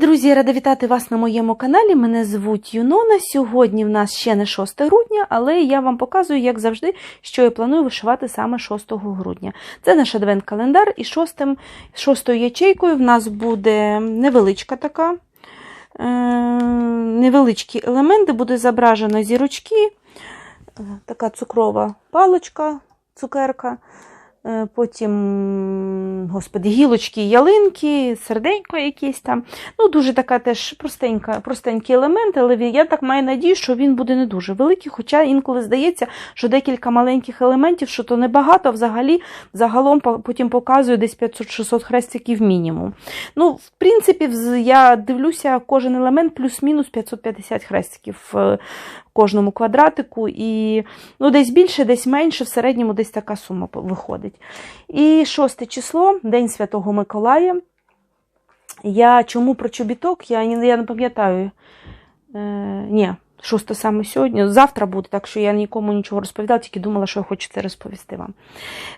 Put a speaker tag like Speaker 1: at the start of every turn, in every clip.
Speaker 1: друзі, рада вітати вас на моєму каналі. Мене звуть Юнона. Сьогодні в нас ще не 6 грудня, але я вам показую, як завжди, що я планую вишивати саме 6 грудня. Це наш адвент-календар, і шостим, шостою ячейкою в нас буде невеличка така. Е, невеличкі елементи, буде зображено зірочки, е, така цукрова паличка, цукерка. Е, Потім, господи, гілочки, ялинки, серденько якесь там. Ну, дуже така теж простенька, простенький елемент, але я так маю надію, що він буде не дуже великий. Хоча інколи здається, що декілька маленьких елементів, що то небагато, взагалі загалом потім показую десь 500-600 хрестиків мінімум. Ну, в принципі, я дивлюся, кожен елемент плюс-мінус 550 хрестиків в кожному квадратику. І ну, десь більше, десь менше, в середньому десь така сума виходить. І шосте число, День Святого Миколая. Я чому про чобіток? Я, я не пам'ятаю. Е, ні, шосте саме сьогодні. Завтра буде, так що я нікому нічого розповідала, тільки думала, що я хочу це розповісти вам.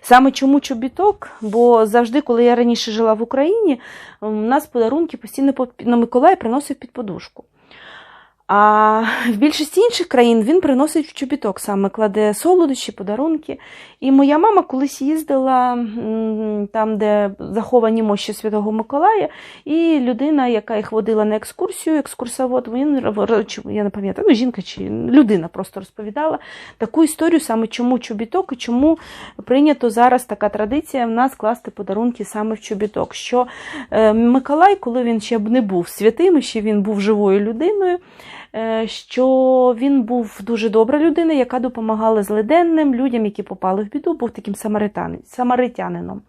Speaker 1: Саме чому чобіток? Бо завжди, коли я раніше жила в Україні, у нас подарунки постійно на Миколая приносив під подушку. А в більшості інших країн він приносить в чобіток, саме кладе солодощі, подарунки. І моя мама колись їздила там, де заховані мощі Святого Миколая, і людина, яка їх водила на екскурсію, екскурсовод, він я не пам'ятаю, ну, жінка чи людина просто розповідала таку історію, саме чому чобіток і чому прийнято зараз така традиція в нас класти подарунки саме в чобіток. Що е, Миколай, коли він ще б не був святим, ще він був живою людиною, що він був дуже добра людина, яка допомагала злиденним людям, які попали в біду, був таким самаритянином.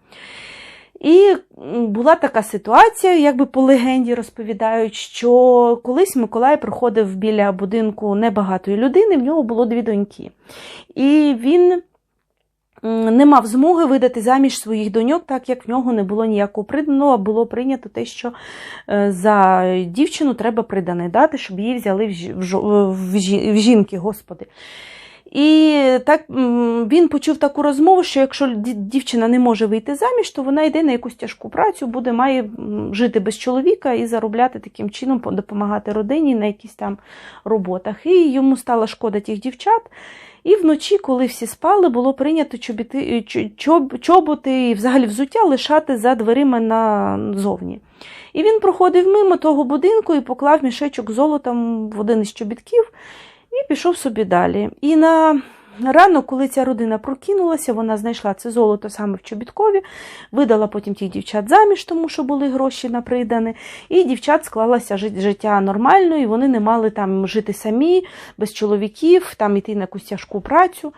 Speaker 1: І була така ситуація, якби по легенді розповідають, що колись Миколай проходив біля будинку небагатої людини, в нього було дві доньки. І він не мав змоги видати заміж своїх доньок, так як в нього не було ніякого приданого, а було прийнято те, що е, за дівчину треба придане дати, щоб її взяли в жінки, господи. І так він почув таку розмову, що якщо дівчина не може вийти заміж, то вона йде на якусь тяжку працю, буде має жити без чоловіка і заробляти таким чином, допомагати родині на якісь там роботах. І йому стала шкода тих дівчат. І вночі, коли всі спали, було прийнято чобіти, чоб, чоботи і взагалі взуття лишати за дверима назовні. І він проходив мимо того будинку і поклав мішечок золотом в один із чобітків і пішов собі далі. І на ранок, коли ця родина прокинулася, вона знайшла це золото саме в чобіткові, видала потім тих дівчат заміж, тому що були гроші на придане. І дівчат склалося жит- життя нормально, і вони не мали там жити самі, без чоловіків, там іти на якусь тяжку працю.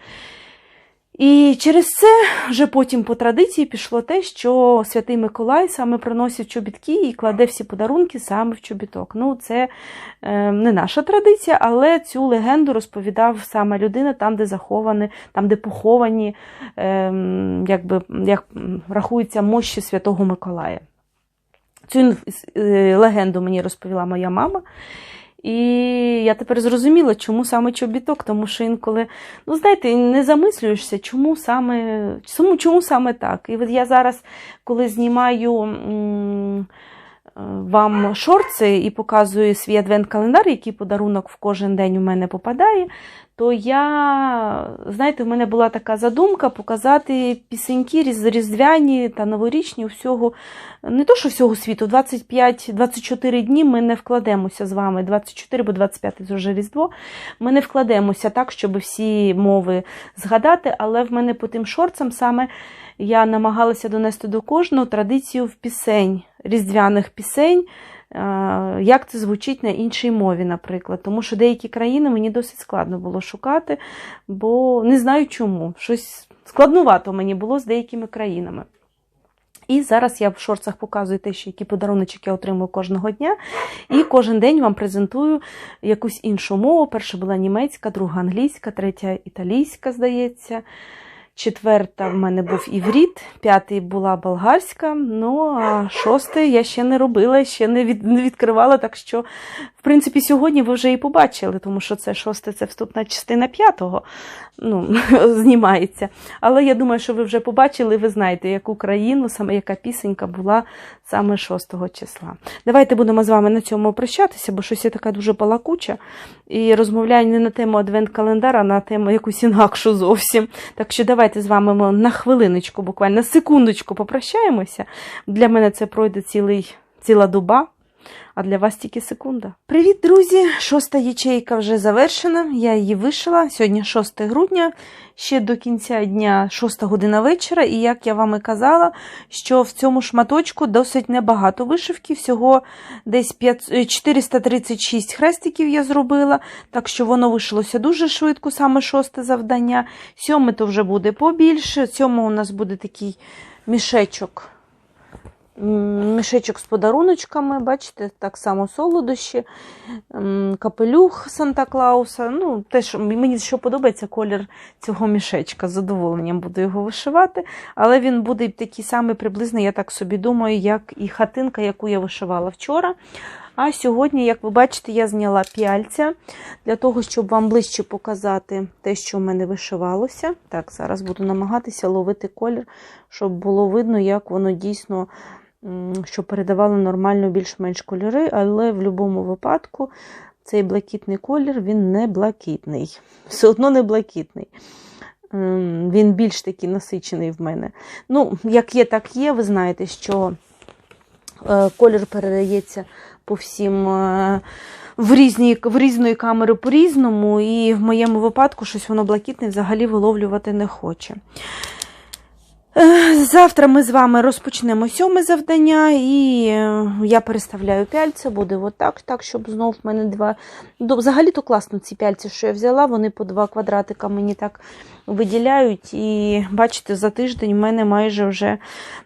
Speaker 1: І через це вже потім по традиції пішло те, що святий Миколай саме приносить чобітки і кладе всі подарунки саме в чобіток. Ну, це е, не наша традиція, але цю легенду розповідав саме людина там, де заховані, там, де поховані, е, якби, як м, рахується мощі святого Миколая. Цю е, легенду мені розповіла моя мама. І я тепер зрозуміла, чому саме чобіток, тому що інколи, ну знаєте, не замислюєшся, чому саме, чому, чому саме так. І от я зараз, коли знімаю м, вам шорти і показую свій адвент-календар, який подарунок в кожен день у мене попадає, то я, знаєте, в мене була така задумка показати пісеньки різдвяні та новорічні всього, не то, що всього світу, 25-24 дні ми не вкладемося з вами, 24, бо 25 це вже Різдво, ми не вкладемося так, щоб всі мови згадати, але в мене по тим шорцам саме я намагалася донести до кожного традицію в пісень, різдвяних пісень, е, як це звучить на іншій мові, наприклад. Тому що деякі країни мені досить складно було шукати, бо не знаю чому. Щось складнувато мені було з деякими країнами. І зараз я в шорцах показую те, що які подаруночки я отримую кожного дня. І кожен день вам презентую якусь іншу мову. Перша була німецька, друга англійська, третя італійська, здається. Четверта в мене був івріт, п'ятий була болгарська, ну а шостий я ще не робила, ще не, від, не відкривала. Так що, в принципі, сьогодні ви вже і побачили, тому що це шосте це вступна частина п'ятого ну, знімається. Але я думаю, що ви вже побачили, ви знаєте, яку країну, саме яка пісенька була саме 6 числа. Давайте будемо з вами на цьому прощатися, бо щось я така дуже балакуча і розмовляю не на тему адвент-календара, а на тему якусь інакшу зовсім. Так що давайте з вами ми на хвилиночку, буквально секундочку попрощаємося. Для мене це пройде цілий, ціла доба. А для вас тільки секунда. Привіт, друзі! Шоста ячейка вже завершена. Я її вишила. Сьогодні 6 грудня, ще до кінця дня 6 година вечора. І як я вам і казала, що в цьому шматочку досить небагато вишивки. Всього десь 5, 436 хрестиків я зробила. Так що воно вишилося дуже швидко, саме шосте завдання. Сьоме то вже буде побільше. Сьоме у нас буде такий мішечок. Мішечок з подаруночками, бачите, так само солодощі, капелюх Санта Клауса. Ну, те, що, мені що подобається колір цього мішечка. З задоволенням буду його вишивати, але він буде такий самий приблизно, я так собі думаю, як і хатинка, яку я вишивала вчора. А сьогодні, як ви бачите, я зняла п'яльця для того, щоб вам ближче показати те, що в мене вишивалося. Так, зараз буду намагатися ловити колір, щоб було видно, як воно дійсно що передавало нормально більш-менш кольори, але в будь-якому випадку цей блакитний колір він не блакитний. Все одно не блакитний. Він більш такий насичений в мене. Ну, як є, так є. Ви знаєте, що е, колір передається по всім. е, В різні, в різної камери по-різному, і в моєму випадку щось воно блакитне взагалі виловлювати не хоче. Е, Завтра ми з вами розпочнемо сьоме завдання, і е, я переставляю пяльця, буде отак, так, щоб знов в мене два. Взагалі-то класно ці пяльці, що я взяла, вони по два квадратика мені так виділяють. І бачите, за тиждень в мене майже вже.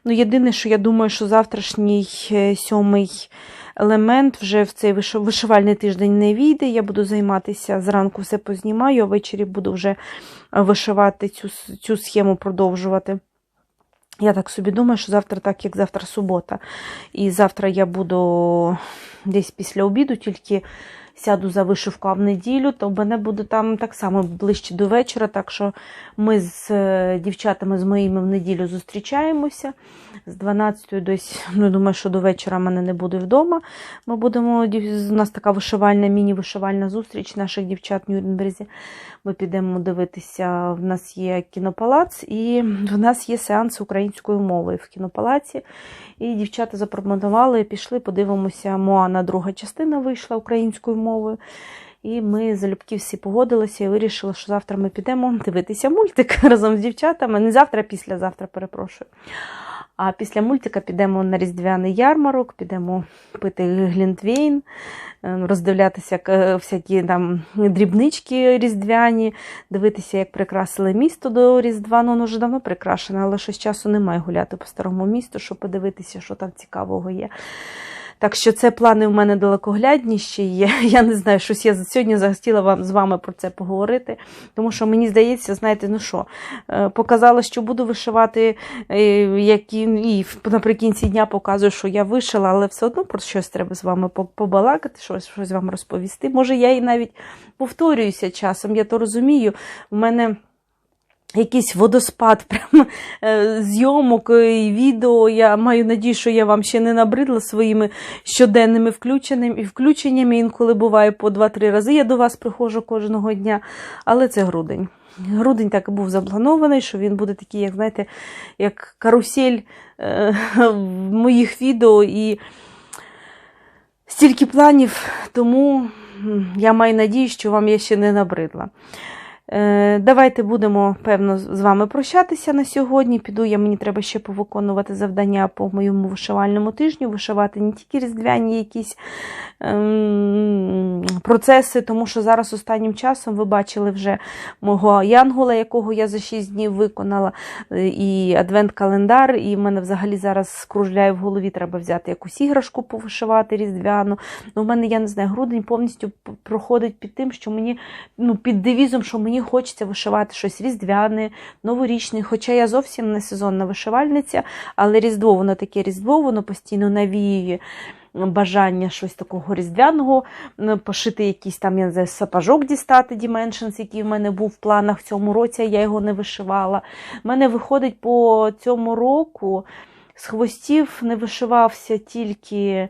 Speaker 1: Ну, єдине, що я думаю, що завтрашній е, сьомий елемент вже в цей вишивальний тиждень не війде. Я буду займатися зранку все познімаю, а ввечері буду вже вишивати цю, цю схему, продовжувати. Я так собі думаю, що завтра, так як завтра субота. І завтра я буду десь після обіду, тільки сяду за вишивку в неділю, то в мене буде там так само ближче до вечора. Так що ми з е, дівчатами з моїми в неділю зустрічаємося. З 12 десь, ну думаю, що до вечора мене не буде вдома. Ми будемо, у нас така вишивальна, міні-вишивальна зустріч наших дівчат в Нюрнберзі. Ми підемо дивитися. В нас є кінопалац, і в нас є сеанс української мови в кінопалаці. І дівчата запропонували, пішли, подивимося. Моана друга частина вийшла українською мовою. І ми залюбки всі погодилися і вирішили, що завтра ми підемо дивитися мультик разом з дівчатами. Не завтра, а післязавтра, перепрошую. А після мультика підемо на різдвяний ярмарок, підемо пити глінтвейн, е, роздивлятися е, всякі там дрібнички різдвяні, дивитися, як прикрасили місто до Різдва. Ну, воно вже давно прикрашене, але щось часу немає гуляти по старому місту, щоб подивитися, що там цікавого є. Так що це плани в мене далекоглядні ще є. Я не знаю, щось я сьогодні захотіла вам з вами про це поговорити. Тому що мені здається, знаєте, ну що, е, показала, що буду вишивати, е, які і наприкінці дня показую, що я вишила, але все одно про щось треба з вами побалакати, щось, щось вам розповісти. Може, я і навіть повторююся часом, я то розумію. В мене. Якийсь водоспад прям е, зйомок і відео. Я маю надію, що я вам ще не набридла своїми щоденними включеннями і включеннями. Інколи буває по 2-3 рази. Я до вас приходжу кожного дня, але це грудень. Грудень так і був запланований, що він буде такий, як знаєте, як карусель е, моїх відео і стільки планів, тому я маю надію, що вам я ще не набридла. Е, Давайте будемо, певно, з вами прощатися на сьогодні. Піду я, мені треба ще повиконувати завдання по моєму вишивальному тижню, вишивати не тільки різдвяні якісь ем, процеси, тому що зараз останнім часом ви бачили вже мого янгола, якого я за 6 днів виконала, е, і адвент-календар, і в мене взагалі зараз скружляє в голові, треба взяти якусь іграшку повишивати різдвяну. Ну, в мене, я не знаю, грудень повністю проходить під тим, що мені ну, під девізом, що мені хочеться вишивати щось різдвяне, новорічне. Хоча я зовсім не сезонна вишивальниця, але Різдво, воно таке Різдво, воно постійно навіює бажання щось такого різдвяного, пошити якийсь там я не знаю, сапожок дістати Dimensions, який в мене був в планах в цьому році, я його не вишивала. У мене виходить по цьому року З хвостів не вишивався тільки.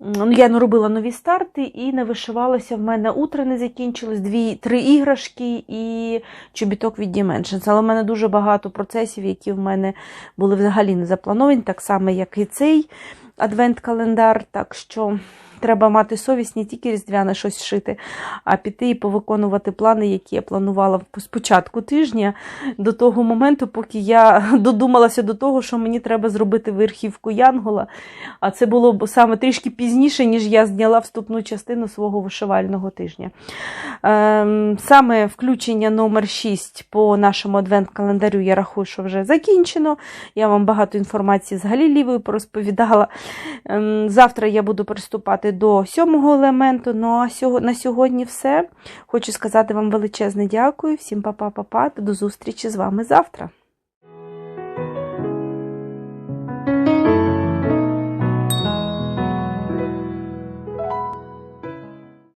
Speaker 1: Ну, я не робила нові старти і не вишивалося в мене утро не закінчилось, дві, три іграшки і чобіток від Dimensions. Але в мене дуже багато процесів, які в мене були взагалі не заплановані, так само, як і цей адвент-календар. Так що треба мати совість не тільки різдвяне щось шити, а піти і повиконувати плани, які я планувала з початку тижня, до того моменту, поки я додумалася до того, що мені треба зробити верхівку Янгола. А це було саме трішки пізніше, ніж я зняла вступну частину свого вишивального тижня. Ем, Саме включення номер 6 по нашому адвент-календарю я рахую, що вже закінчено. Я вам багато інформації з Галілівою порозповідала. Ем, Завтра я буду приступати до сьомого елементу. Ну а на сьогодні все. Хочу сказати вам величезне дякую. Всім па-па-па-па. До зустрічі з вами завтра.